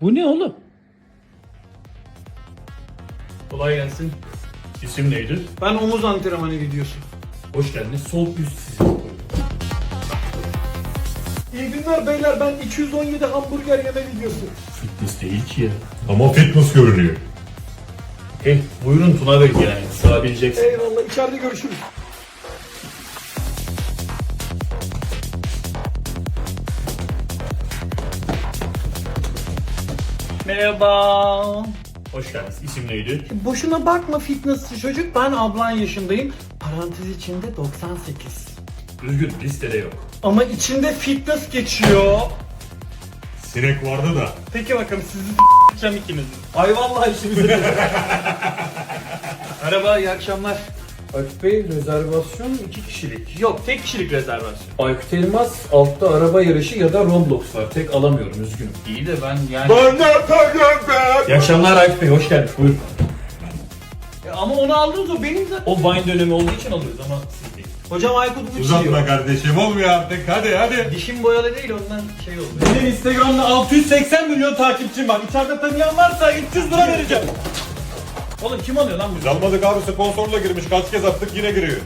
Bu ne oğlum? Kolay gelsin. İsim neydi? Ben omuz antrenmanı videosu. Hoş geldiniz. Sol üst sizin. İyi günler beyler ben 217 hamburger yeme videosu. Fitness değil ki ya. Ama fitness görünüyor. Eh buyurun Tuna Bey yani sığabileceksin. Eyvallah içeride görüşürüz. Merhaba. Hoş geldiniz. İsim neydi? Boşuna bakma fitnessçi çocuk ben ablan yaşındayım. Parantez içinde 98. Üzgün listede yok. Ama içinde fitness geçiyor. Sinek vardı da. Peki bakalım sizi s**eceğim ikiniz. Ay vallahi işimize Merhaba iyi akşamlar. Aykut Bey rezervasyon iki kişilik. Yok tek kişilik rezervasyon. Aykut Elmas altta araba yarışı ya da Roblox var. Tek alamıyorum üzgünüm. İyi de ben yani... İyi akşamlar Aykut Bey hoş geldiniz. Buyurun. Ya ama onu aldınız o benim zaten. O Vine dönemi olduğu için alıyoruz ama siz değil. Hocam Aykut'un içiyor. Uzatma kardeşim olmuyor artık hadi hadi. Dişim boyalı değil ondan şey oldu. Benim Instagram'da 680 milyon takipçim var. İçeride tanıyan varsa 300 lira vereceğim. Oğlum kim alıyor lan bu? Biz almadık abi sponsorla girmiş kaç kez attık yine giriyor.